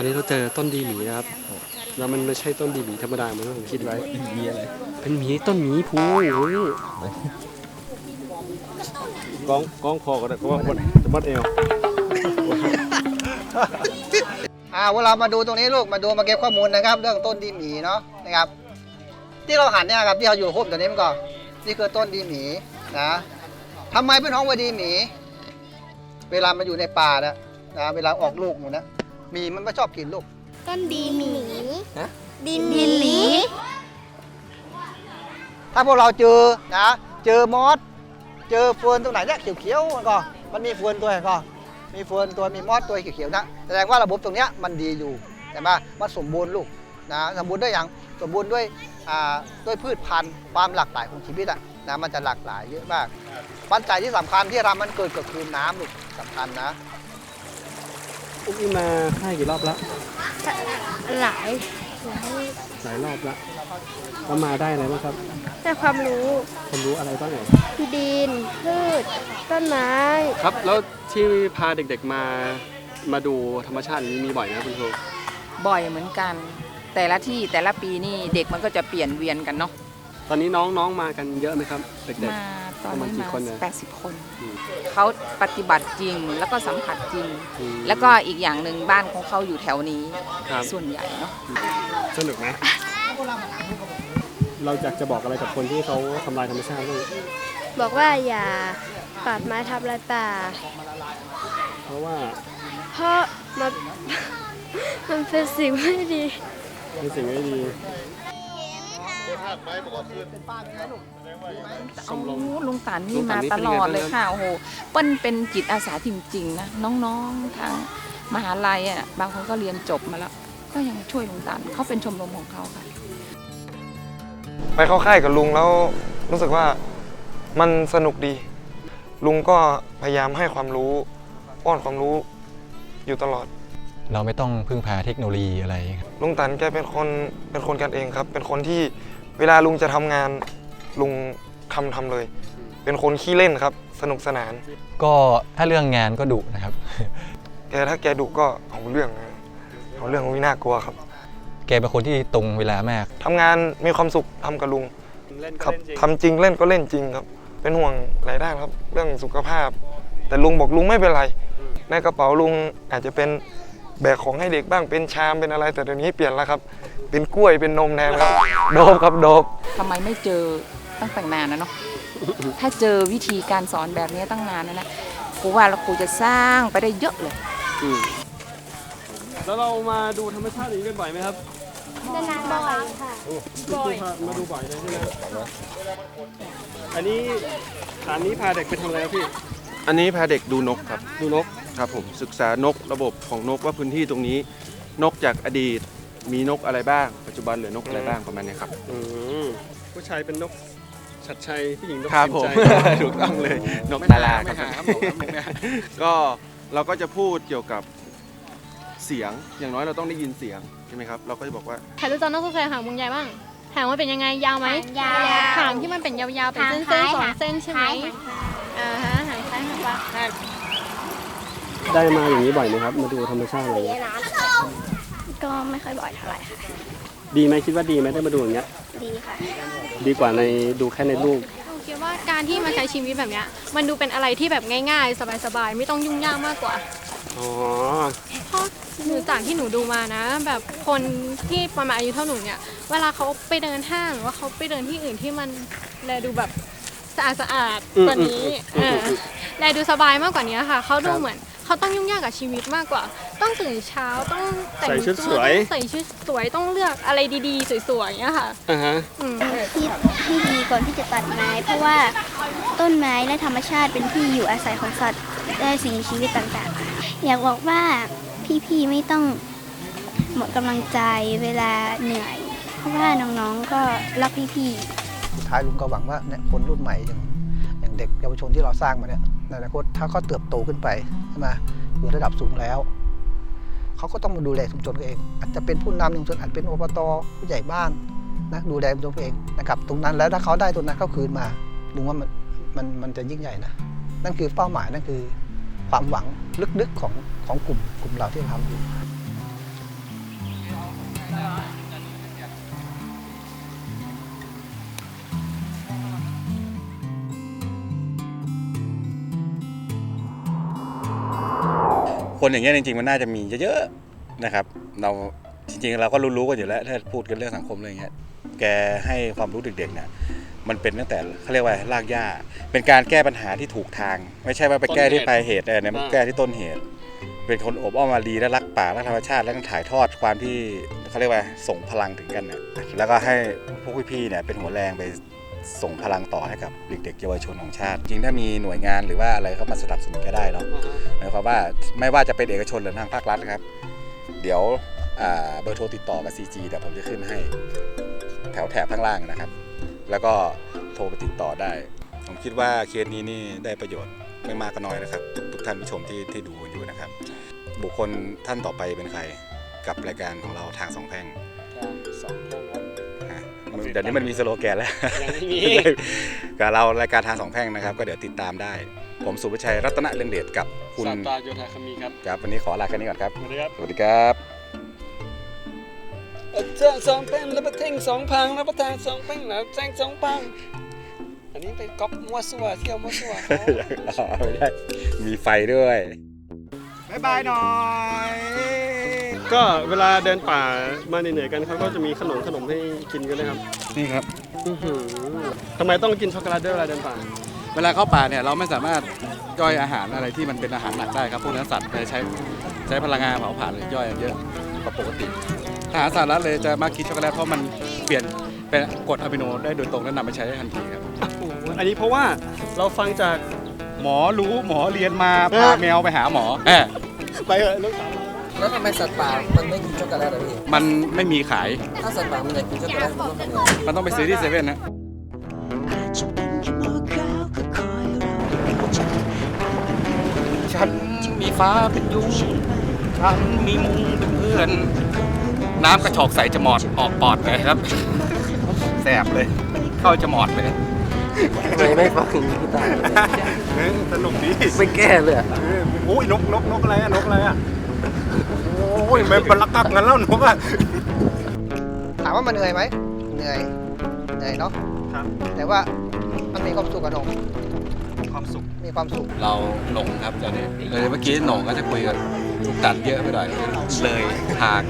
อนนี้เราเจอต้นดีหมีนะครับ แล้วมันไม่ใช่ต้นดีหมีธรรมดาเหมือนที่ผมคิดไว้ มีอะไรเป็นหมีต้นหมีภูโอ้ยกองกองคอก็ได้เพราะว่ามันจะมัดเอวอ่าเวลามาดูตรงนี้ลูกมาดูมาเก็บข้อมูลนะครับ เรื่องต้นดีหมีเนาะนะครับ ที่เราหันเนี่ยครับที่เราอยู่คุ้มตัวนี้มันก่อนนี่คือต้นดีหมีนะทำไมเป็นห้องว่าดีหมี เวลามันอยู่ในป่านะนะเวลาออกลูกหนูนะห มีมันไม่ชอบกินลูก ต้นดีหมีฮะ ดินหมีถ้าพวกเราเจอนะ เจอมอส เจอเฟิร์นตรงไหนเนี่ยเขียวๆมันก็ มันมีเฟิร์นตัวไหนก็ มีเฟิร์นตัวมีมอสตัวเขียวๆนะ แสดงว่าระบบตรงเนี้ยมันดีอยู่ใช่ไหมมันสมบูรณ์ลูกนะสมบูรณ์ด้วยอย่างสมบูรณ์ด้วยอ่าด้วยพืชพันธุ์ความหลากหลายของชีวิตอะนะมันจะหลากหลายเยอะมากปัจจัยที่สำคัญที่ทำมันเกิดก็คือน้ำลูกสำคัญนะ อุ้มอิมมาค่ายกี่รอบแล้วหลายหลายรอบแล้วแล้วมาได้อะไรบ้างครับแต่ความรู้ความรู้อะไรบ้างเนี่ยดินพืชต้นไม้ครับ แล้วที่พาเด็กๆมามาดูธรรมชาติอย่างนี้มีบ่อยไหมครับคุณครูบ่อยเหมือนกัน แต่ละที่แต่ละปีนี่เด็กมันก็จะเปลี่ยนเวียนกันเนาะตอนนี้น้องๆมากันเยอะไหมครับเด็กมา ตอนประมาณนี้กี่มาคนเนี่ย80คนอืมเขาปฏิบัติจริงแล้วก็สัมผัสจริงๆอืมแล้วก็อีกอย่างหนึ่งบ้านของเขาอยู่แถวนี้ครับส่วนใหญ่เนาะสนุกไหมเราอยากจะบอกอะไรกับคนที่เขาทำลายธรรมชาติบ้างบอกว่าอย่าตัดไม้ทับลายป่า เพราะว่า เพราะมันมันเป็นสิ่งไม่ดีเป็นสิ่งไม่ดี เอาลุงตันลุนี่งตัมานนี่ตเป็นลยังไงอดเลยบ้างครับค่ะ โอ้โห เปิ้ลเป็นจิตอาสาจริงๆนะ น้องๆทางมหาลัยอะ บางคนก็เรียนจบมาแล้ว ก็ยังช่วยลุงตันเขาเป็นชมรมของเขาค่ะ ไปเข้าค่ายกับลุงแล้วรู้สึกว่ามันสนุกดี ลุงก็พยายามให้ความรู้ป้อนความรู้อยู่ตลอด เราไม่ต้องพึ่งพาเทคโนโลยีอะไรครับลุงตันแกเป็นคนเป็นคนกันเองครับ เป็นคนที่ เวลาลุงจะทำงานลุงทำทำเลย เป็นคนขี้เล่นครับ สนุกสนาน ก็ถ้าเรื่องงานก็ดุนะครับ แกถ้าแกดุก็เอาเรื่องนะเอาเรื่องวิน่ากลัวครับแกเป็นคนที่ตรงเวลามาก ทำงานมีความสุขทำกับลุงเล่นคก็รับเล่นจริงทำจริงเล่นก็เล่นจริงครับ เป็นห่วงหลายด้านครับ เรื่องสุขภาพ แต่ลุงบอกลุงไม่เป็นไร ในกระเป๋าลุงอาจจะเป็น แบกของให้เด็กบ้างเป็นชามเป็นอะไร แต่เดี๋ยวนี้เปลี่ยนแล้วครับ เป็นกล้วยเป็นนมแทนครับโดบครับโดบทำไมไม่เจอตั้งแต่นานนะเนาะถ้าเจอวิธีการสอนแบบนี้ตั้งนานแล้วนะครูว่าเราครูจะสร้างไปได้เยอะเลยอืมแล้วเรามาดูธรรมชาติอย่างนี้กันบ่อยไหมครับนานๆบ่อยค่ะบ่อยมาดูบ่อยเลยใช่ไหมอันนี้ฐานนี้พาเด็กไปทำอะไรครับพี่ อันนี้พาเด็กดูนกครับ ดูนก ครับผมศึกษานกระบบของนกว่าพื้นที่ตรงนี้ นกจากอดีตมีนกอะไรบ้าง ปัจจุบันเหลือนกอะไรบ้างประมาณนี้ครับ อืมผู้ชายเป็นนกชัดชัยผู้หญิงนกครับสินผมใจ ถูกต้องเลยนกไม่ดาหาราไม่ครับหาครับผมไม่หา ก็เราก็จะพูดเกี่ยวกับเสียงอย่างน้อยเราต้องได้ยินเสียงใช่ไหมครับ เราก็จะบอกว่า ใครรู้จักนกคู่แฝดหางวงใหญ่บ้างหางมันเป็นยังไงยาวไหมยาวหางที่มันเป็นยาวๆเป็นหางเส้นคล้ายๆสองเส้นใช่ไหมคล้ายหางอ่าฮะหางคล้ายหางปลา ได้มาอย่างนี้บ่อยไหมครับ มาดูธรรมชาติอะไรเงี้ยก็ไม่ค่อยบ่อยเท่าไหร่ค่ะ ดีไหมคิดว่าดีไหมได้มาดูอย่างเงี้ย ดีค่ะ ดีกว่าในดูแค่ในรูปผมคิดว่าการที่มาใช้ชีวิตแบบเนี้ย มันดูเป็นอะไรที่แบบง่าย ๆ สบายๆ ไม่ต้องยุ่งยากมากกว่า อ๋อเพราะหนูจากที่หนูดูมานะ แบบคนที่ประมาณอายุเท่าหนูเนี่ย เวลาเขาไปเดินห้างหรือว่าเขาไปเดินที่อื่นที่มันแลดูแบบสะอาดสะอาดๆกว่านี้อืมอืมอืมเออแลดูสบายมากกว่านี้ค่ะ เขาดูครับเหมือน เขาต้องยุ่งยากกับชีวิตมากกว่า ต้องตื่นเช้าต้องแต่งใส่ชุดตัสวย ต้องใส่ชุดสวยต้องเลือกอะไรดีๆ สวยๆอย่างเงี้ยค่ะอ่าฮะอืม คิดให้ดีก่อนที่จะตัดไม้ เพราะว่าต้นไม้และธรรมชาติเป็นที่อยู่อาศัยของสัตว์และสิ่งมีชีวิตต่างๆ อยากบอกว่าพี่ๆไม่ต้องหมดกำลังใจเวลาเหนื่อย เพราะว่าน้องๆก็รักพี่ๆ สุดท้ายลุงก็หวังว่าเนี่ยคนรุ่นใหม่อย่างอย่าง เด็กเยาวชนที่เราสร้างมาเนี่ยในอนาคตถ้าเขาเติบโตขึ้นไปใช่ไหมอยู่ระดับสูงแล้วเขาก็ต้องมาดูแลชุมชนตัวเอง อาจจะเป็นผู้นำชุมชนอาจเป็นอบตผู้ใหญ่บ้านนะดูแลชุมชนเองนะครับ ตรงนั้นแล้วถ้าเขาได้ตรงนั้นเขาคืนมาลุงว่ามันมันมันจะยิ่งใหญ่นะนั่นคือเป้าหมายนั่นคือความหวังลึกๆของของกลุ่มกลุ่มเราที่ทำอยู่ คนอย่างเงี้ยจริงๆมันน่าจะมีเยอะๆนะครับ เราจริงๆเราก็รู้ๆกันอยู่แล้วถ้าพูดกันเรื่องสังคมอะไรอย่างเงี้ยแกให้ความรู้เด็กๆเนี่ยมันเป็นตั้งแต่เขาเรียกว่ารากหญ้า เป็นการแก้ปัญหาที่ถูกทาง ไม่ใช่ว่าไปแก้ที่ปลายเหตุแต่เนี่ยมันแก้ที่ต้นเหตุ เป็นคนอบอ้อมอารีและรักป่ารักธรรมชาติ และถ่ายทอดความที่เขาเรียกว่าส่งพลังถึงกันนะแล้วก็ให้พวกพี่ๆเนี่ยเป็นหัวแรงไป ส่งพลังต่อให้กับเด็กๆเยาวชนของชาติ จริงถ้ามีหน่วยงานหรือว่าอะไรเข้ามาสนับสนุนก็ได้เนาะหมายความว่าไม่ว่าจะเป็นเอกชนหรือทางภาครัฐนะครับ เดี๋ยวอ่าเบอร์โทรติดต่อกับ CG เดี๋ยวผมจะขึ้นให้แถวแถบข้างล่างนะครับ แล้วก็โทรไปติดต่อได้ ผมคิดว่าเคสนี้นี่ได้ประโยชน์ไม่มากก็น้อยนะครับ ทุกท่านผู้ชมที่ที่ดูอยู่นะครับ บุคคลท่านต่อไปเป็นใครกับรายการของเราทางสองแพร่งสองคนครับฮะ เดี๋ยวนี้มันมีสโลแกนแล้วยังไม่มี กับเรารายการทางสองแพร่งนะครับ ก็เดี๋ยวติดตามได้ ผมสุภชัยรัตนเรืองเดชกับคุณศาสตราโยธาคมีครับครับวันนี้ขอลาแค่นี้ก่อนครับ สวัสดีครับสวัสดีครับเจ้าสองเป็นแล้วประเทงสองพังแล้วประทางสองเป็นแล้วแจ้งสองพัง อันนี้ไปก๊อปมั่วซั่วเที่ยวมั่วซั่วเขา ไม่ได้มีไฟด้วยบายบายหน่อย ก็เวลาเดินป่ามาเหนื่อยๆกันเขาก็จะมีขนมขนมให้กินกันนะครับนี่ครับ อื้อหือทำไมต้องกินช็อกโกแลตด้วยเวลาเดินป่า เวลาเข้าป่าเนี่ยเราไม่สามารถย่อยอาหารอะไรที่มันเป็นอาหารหนักได้ครับพวกเนื้อสัตว์จะใช้ใช้พลังงานเผาผลาญหรือย่อยเยอะกว่าปกติอาหารสารรัฐเลยจะมากินช็อกโกแลตเพราะมันเปลี่ยนเป็นกรดอะมิโนได้โดยตรงและนำไปใช้ได้ทันทีครับโอ้โหอันนี้เพราะว่าเราฟังจาก หมอรู้หมอเรียนมาเออพาแมวไปหาหมอแหมไปเถอะลูกสาว แล้วทำไมสัตว์ป่ามันไม่กินช็อกโกแลตอะพี่ มันไม่มีขาย ถ้าสัตว์ป่ามันอยากกินช็อกโกแลตมันต้องทำยังไงมันต้องไปซื้อที่เซเว่นนะ ฉันมีฟ้าเป็นยุงฉันมีมุงเป็นเพื่อน น้ำกระชอกใส่จะหมอดออกปอดเลยครับ แสบเลย เข้าจะหมอดเลย ทำไมไม่ฟังพี่ตาสนุกดี ไม่แก้เลยอะ โอ้ยนกนกนกอะไรอะนกอะไรอะ โอ้ยมันบลักกักกันแล้วนกอะถามว่ามันเหนื่อยไหมเหนื่อยเหนื่อยเนาะครับแต่ว่ามันมีความสุขกับหนงความสุขมีความสุขเราหลงครับตอนนี้เลยเมื่อกี้หนงก็จะคุยกับทุกตัดเยอะไปหน่อยเลยทาง